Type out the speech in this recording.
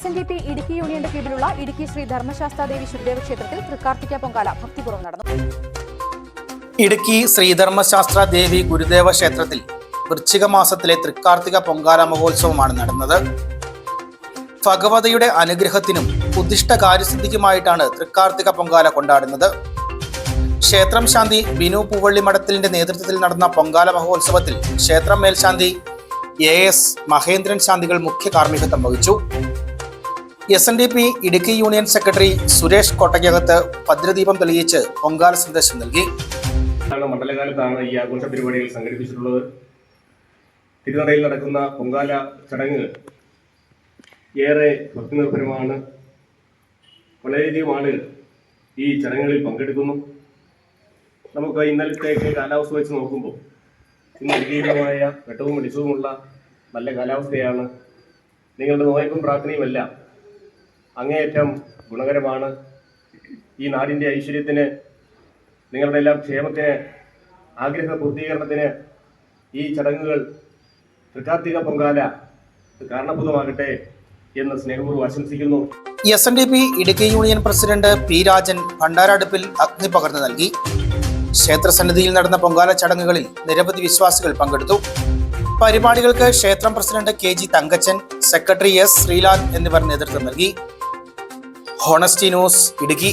S N D P Idukki യൂണിയന്റെ കീഴിലുള്ള ഇടുക്കി ശ്രീ ധർമ്മശാസ്ത്ര ദേവി ശുദ്ധദേവ ക്ഷേത്രത്തിൽ തൃക്കാർത്തിക പൊങ്കാല ഭക്തിപൂർവം നടന്നു. ഇടുക്കി ശ്രീധർമ്മശാസ്ത്ര ദേവി ഗുരുദേവ ക്ഷേത്രത്തിൽ വൃശ്ചിക മാസത്തിലെ തൃക്കാർത്തിക പൊങ്കാല മഹോത്സവമാണ് നടന്നത്. ഭഗവതിയുടെ അനുഗ്രഹത്തിനും ഉദ്ദിഷ്ട കാര്യസിദ്ധിക്കുമായിട്ടാണ് തൃക്കാർത്തിക പൊങ്കാല കൊണ്ടാടുന്നത്. ക്ഷേത്രം ശാന്തി ബിനു പൂവള്ളി മഠത്തിന്റെ നേതൃത്വത്തിൽ നടന്ന പൊങ്കാല മഹോത്സവത്തിൽ ക്ഷേത്രം മേൽശാന്തി എ എസ് മഹേന്ദ്രൻ ശാന്തികൾ മുഖ്യ കാർമ്മികത്വം വഹിച്ചു. S N D P Idukki union secretary Suresh Kottakkakath ഭദ്രദീപം തെളിയിച്ച് പൊങ്കാല സന്ദേശം നൽകി. മണ്ഡലകാലത്താണ് ഈ ആഘോഷ പരിപാടികൾ സംഘടിപ്പിച്ചിട്ടുള്ളത്. തിരുനടയിൽ നടക്കുന്ന പൊങ്കാല ചടങ്ങ് ഏറെ ഭക്തിനിർഭരമാണ്. വളരെയധികം ആളുകൾ ഈ ചടങ്ങുകളിൽ പങ്കെടുക്കുന്നു. നമുക്ക് ഇന്നലത്തേക്ക് കാലാവസ്ഥ വെച്ച് നോക്കുമ്പോൾ ഇന്ന് അനുകൂലമായ വെട്ടവും വെളിച്ചവുമുള്ള നല്ല കാലാവസ്ഥയാണ്. നിങ്ങളുടെ നോയമ്പും പ്രാർത്ഥനയുമെല്ലാം അങ്ങേയറ്റം ഗുണകരമാണ് ഈ നാടിന്റെ ഐശ്വര്യത്തിന് നിങ്ങളുടെ എല്ലാം ക്ഷേമത്തിന് ആഗ്രഹ പൂർത്തീകരണത്തിന് ഈ ചടങ്ങുകൾ തൃക്കാർത്തിക പൊങ്കാല കാരണഭൂതമാകട്ടെ എന്ന് സ്നേഹപൂർവം ആശംസിക്കുന്നു. S N D P Idukki union president P Rajan ഭണ്ഡാരടുപ്പിൽ അഗ്നി പകർന്നു നൽകി. ക്ഷേത്രസന്നിധിയിൽ നടന്ന പൊങ്കാല ചടങ്ങുകളിൽ നിരവധി വിശ്വാസികൾ പങ്കെടുത്തു. പരിപാടികൾക്ക് ക്ഷേത്രം president K G Thankachan secretary S Sreelal എന്നിവർ നേതൃത്വം നൽകി. Honesty news Idukki.